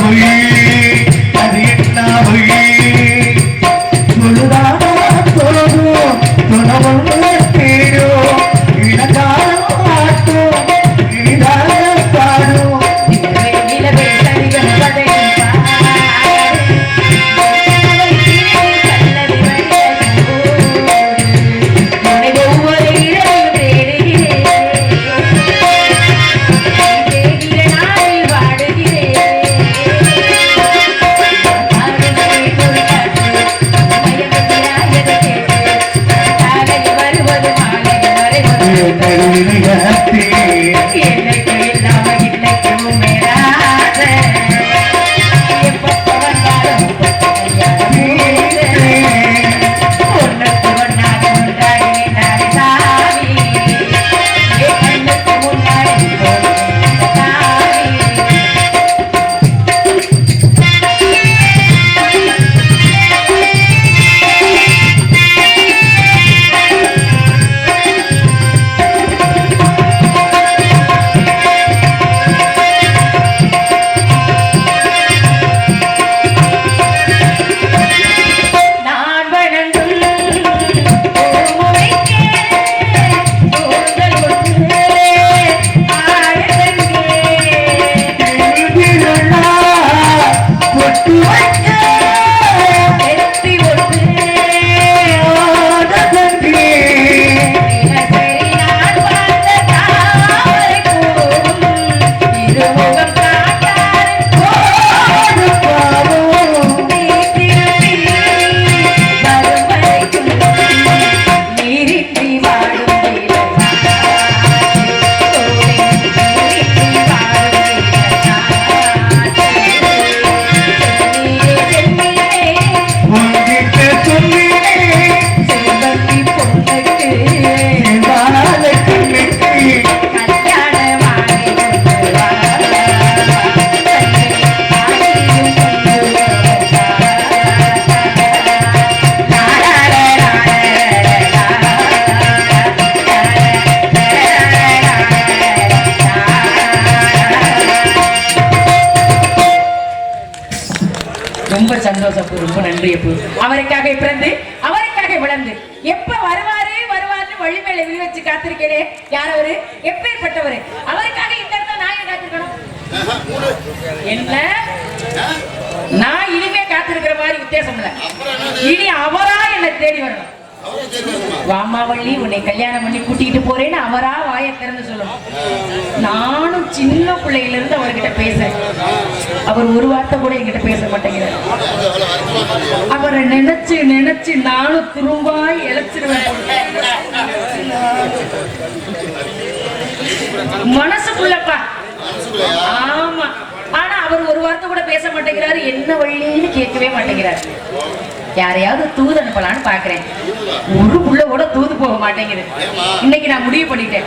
Yeah. எப்ப வந்தாலும் ரொம்ப சந்தோஷம் அப்பு, ரொம்ப நன்றி அப்பு அவருக்காக பிறந்து அவருக்காக விளந்து எப்ப வருவாரு வருவாரு வழி மேல விழி வச்சு காத்திருக்கிறே. யார் அவரு? எப்பேற்பட்டவர்? அவருக்காக இந்த இடத்துல நாயை காத்திருக்கணும்? என்ன? நான் இனிமே காத்திருக்கிற மாதிரி வித்தியாசம் இல்ல. இனி அவரா என்னை தேடி வரணும். வாமாவள்ளி உன்னை கல்யாணம் பண்ணி கூட்டிகிட்டு போறேன்னு அவரா வாயை திறந்து சொல்லணும். நானும் சின்ன அவர் ஒரு வார்த்தை கூட எங்கிட்ட பேச மாட்டேங்கிறார் அவரை நினைச்சு நினைச்சு நானும் துரும்பாய் இழைச்சிருவேன். மனசுக்குள்ளப்பா. ஆமா. ஆனா அவர் ஒரு வார்த்தை கூட பேச மாட்டேங்கிறாரு. என்ன வழின்னு கேட்கவே மாட்டேங்கிறாரு. யாரையாவது தூது அனுப்பலான்னு பாக்குறேன் ஒரு புள்ள கூட தூது போக மாட்டேங்குது. இன்னைக்கு நான் முடிவு பண்ணிட்டேன்.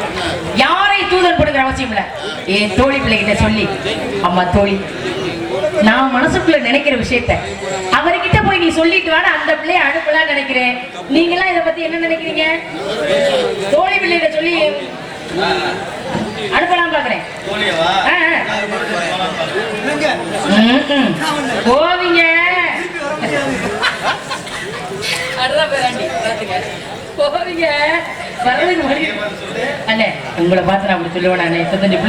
யாரை தூது அனுப்பணுங்கிற அவசியம் இல்ல. என் தோழி பிள்ளைகிட்ட சொல்லி அம்மா தோழி நான் மனசுக்குள்ள நினைக்கிற விஷயத்த. அவர்கிட்ட போய் நீ சொல்லிட்டு வான்னு அந்த பிள்ளைய அனுப்பலாம் நினைக்கிறேன். நீங்களாம் இதை பத்தி என்ன நினைக்கிறீங்க? தோழி பிள்ளைகிட்ட சொல்லி அனுப்பலாம் பாக்குறேன். போவீங்க. போவீங்க. வரதுக்கு அண்ணே உங்களை பார்த்து நான் அப்படி சொல்லுவேன் அண்ணே. இப்ப கொஞ்சம்